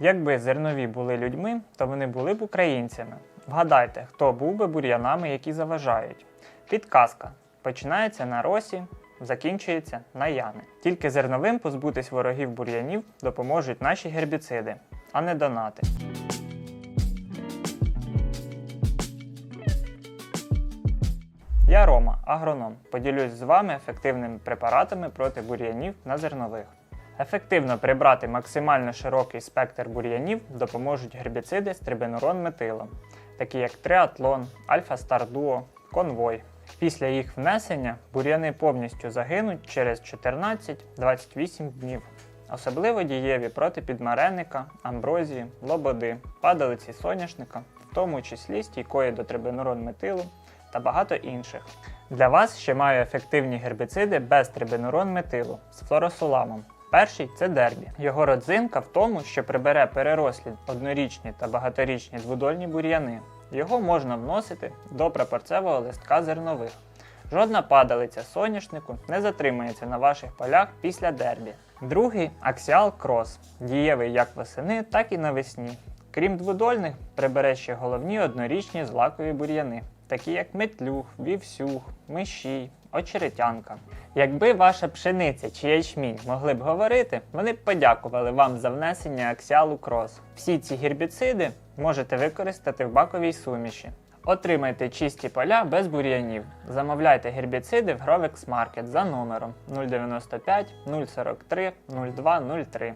Якби зернові були людьми, то вони були б українцями. Вгадайте, хто був би бур'янами, які заважають. Підказка починається на росі, закінчується на яни. Тільки зерновим позбутись ворогів бур'янів допоможуть наші гербіциди, а не донати. Я Рома, агроном. Поділюсь з вами ефективними препаратами проти бур'янів на зернових. Ефективно прибрати максимально широкий спектр бур'янів допоможуть гербіциди з трибенурон метилом, такі як триатлон, альфа-стар дуо, конвой. Після їх внесення бур'яни повністю загинуть через 14-28 днів. Особливо дієві проти підмаренника, амброзії, лободи, падалиці соняшника, в тому числі стійкої до трибенурон метилу та багато інших. Для вас ще маю ефективні гербіциди без трибенурон метилу з флоросуламом. Перший це дербі. Його родзинка в тому, що прибере перерослі однорічні та багаторічні двудольні бур'яни. Його можна вносити до прапорцевого листка зернових. Жодна падалиця соняшнику не затримається на ваших полях після дербі. Другий Axial Cross, дієвий як восени, так і навесні. Крім двудольних, прибере ще головні однорічні злакові бур'яни, такі як метлюг, вівсюг, мишій, очеретянка. Якби ваша пшениця чи ячмінь могли б говорити, вони б подякували вам за внесення аксіалу крос. Всі ці гербіциди можете використати в баковій суміші. Отримайте чисті поля без бур'янів. Замовляйте гербіциди в Grovex Market за номером 095 043 0203.